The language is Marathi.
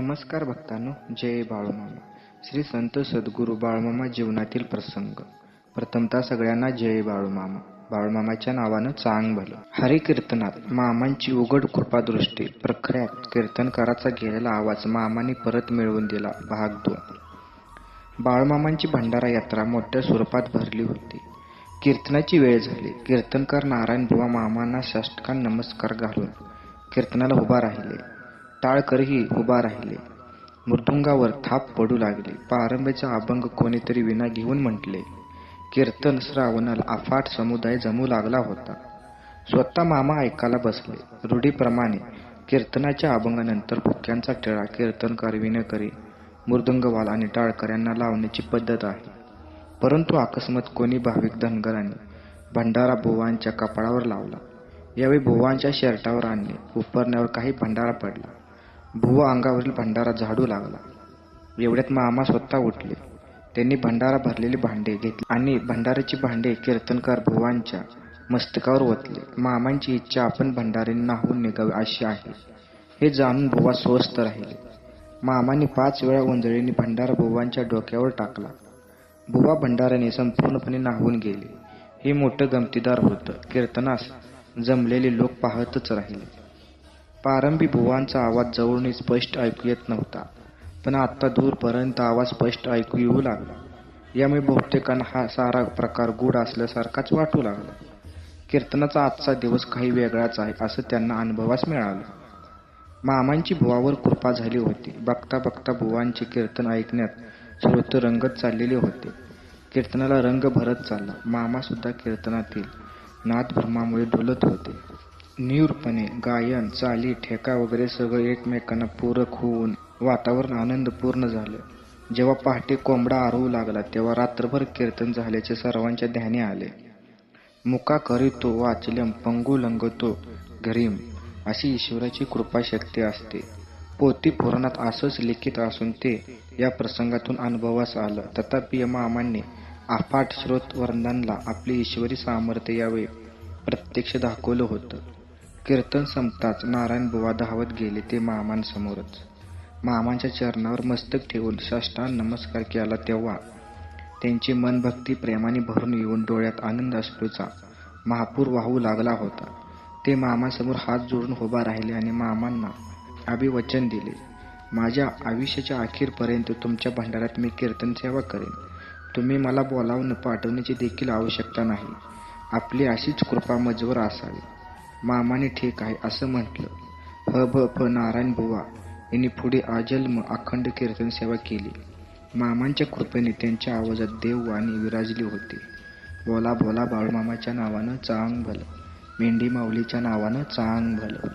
नमस्कार भक्तांनो जय बाळूमामा. श्री संत सद्गुरू बाळूमामा जीवनातील प्रसंग. प्रथमतः सगळ्यांना जय बाळूमामा. बाळूमामाच्या नावानं चांग भलं. हरी कीर्तनात मामांची उघड कृपादृष्टी प्रखऱ्यात कीर्तनकाराचा गेलेला आवाज मामाने परत मिळवून दिला भाग दोन. बाळूमामांची भंडारा यात्रा मोठ्या स्वरूपात भरली होती. कीर्तनाची वेळ झाली. कीर्तनकार नारायण बुवा मामांना साष्टकान नमस्कार घालून कीर्तनाला उभा राहिले. टाळकरही उभा राहिले. मृदुंगावर थाप पडू लागले. पारंब्याचा अभंग कोणीतरी विना घेऊन म्हटले कीर्तन श्रावणाला अफाट समुदाय जमू लागला होता. स्वतः मामा ऐकायला बसले. रूढीप्रमाणे कीर्तनाच्या अभंगानंतर भुक्यांचा टिळा कीर्तनकार विनकरी मृदुंगवाल आणि टाळकर यांना लावण्याची पद्धत आहे. परंतु अकस्मात कोणी भाविक धनगरांनी भंडारा भुवांच्या कपाळावर लावला. यावेळी भुवांच्या शर्टावर आणले. उपरण्यावर काही भंडारा पडला. भुवा अंगावरील भंडारा झाडू लागला. एवढ्यात मामा स्वतः उठले. त्यांनी भंडारा भरलेले भांडे घेतले आणि भंडाराची भांडे कीर्तनकार भुवांच्या मस्तकावर ओतले. मामांची इच्छा आपण भंडारीने नाहून निघावे अशी आहे. हे जाणून भुवा स्वस्थ राहिले. मामाने पाच वेळा उंजळीने भंडारा भुवांच्या डोक्यावर टाकला. भुवा भंडाराने संपूर्णपणे नाहून गेले. हे मोठं गमतीदार होतं. कीर्तनास जमलेले लोक पाहतच राहिले. प्रारंभी बुवांचा आवाज जवळून स्पष्ट ऐकू येत नव्हता. पण आता दूरपर्यंत आवाज स्पष्ट ऐकू येऊ लागला. यामुळे बहुतेकांना हा सारा प्रकार गूढ असल्यासारखाच वाटू लागला. कीर्तनाचा आजचा दिवस काही वेगळाच आहे असं त्यांना अनुभवास मिळालं. मामांची बुवावर कृपा झाली होती. बघता बघता बुवांचे कीर्तन ऐकण्यात श्रोत रंगत चाललेले होते. कीर्तनाला रंग भरत चालला. मामा सुद्धा कीर्तनातील नादभ्रमामुळे डोलत होते. निवृपणे गायन चाली ठेका वगैरे सगळं एकमेकांना पूरक होऊन वातावरण आनंदपूर्ण झालं. जेव्हा पहाटे कोंबडा आरवू लागला तेव्हा रात्रभर कीर्तन झाल्याचे सर्वांच्या ध्याने आले. मुका करीतो वाचल्यम पंगू लंगतो घरीम अशी ईश्वराची कृपाशक्ती असते. पोती पुराणात असंच लिखित असून ते या प्रसंगातून अनुभवास आलं. तथापि या मामांनी अफाट श्रोत वर्णनला आपली ईश्वरी सामर्थ्य यावे प्रत्यक्ष दाखवलं होतं. कीर्तन संपताच नारायण बुवा धावत गेले ते मामांसमोरच. मामांच्या चरणावर मस्तक ठेवून साष्टांग नमस्कार केला तेव्हा त्यांची मनभक्ती प्रेमाने भरून येऊन डोळ्यात आनंद अश्रूचा महापूर वाहू लागला होता. ते मामासमोर हात जोडून उभा राहिले आणि मामांना अभिवचन दिले माझ्या आयुष्याच्या अखेरपर्यंत तुमच्या भंडारात मी कीर्तन सेवा करेन. तुम्ही मला बोलावून पाठवण्याची देखील आवश्यकता नाही. आपली अशीच कृपा मजवर असावी. मामाने ठीक आहे असं म्हटलं. ह भ प नारायण बुवा यांनी पुढे आजन्म अखंड कीर्तन सेवा केली. मामांच्या कृपेने त्यांच्या आवाजात देववाणी विराजली होती. बोला बोला बाळूमामाच्या नावानं चांग भलं. मेंढी माऊलीच्या नावानं चांग भलं.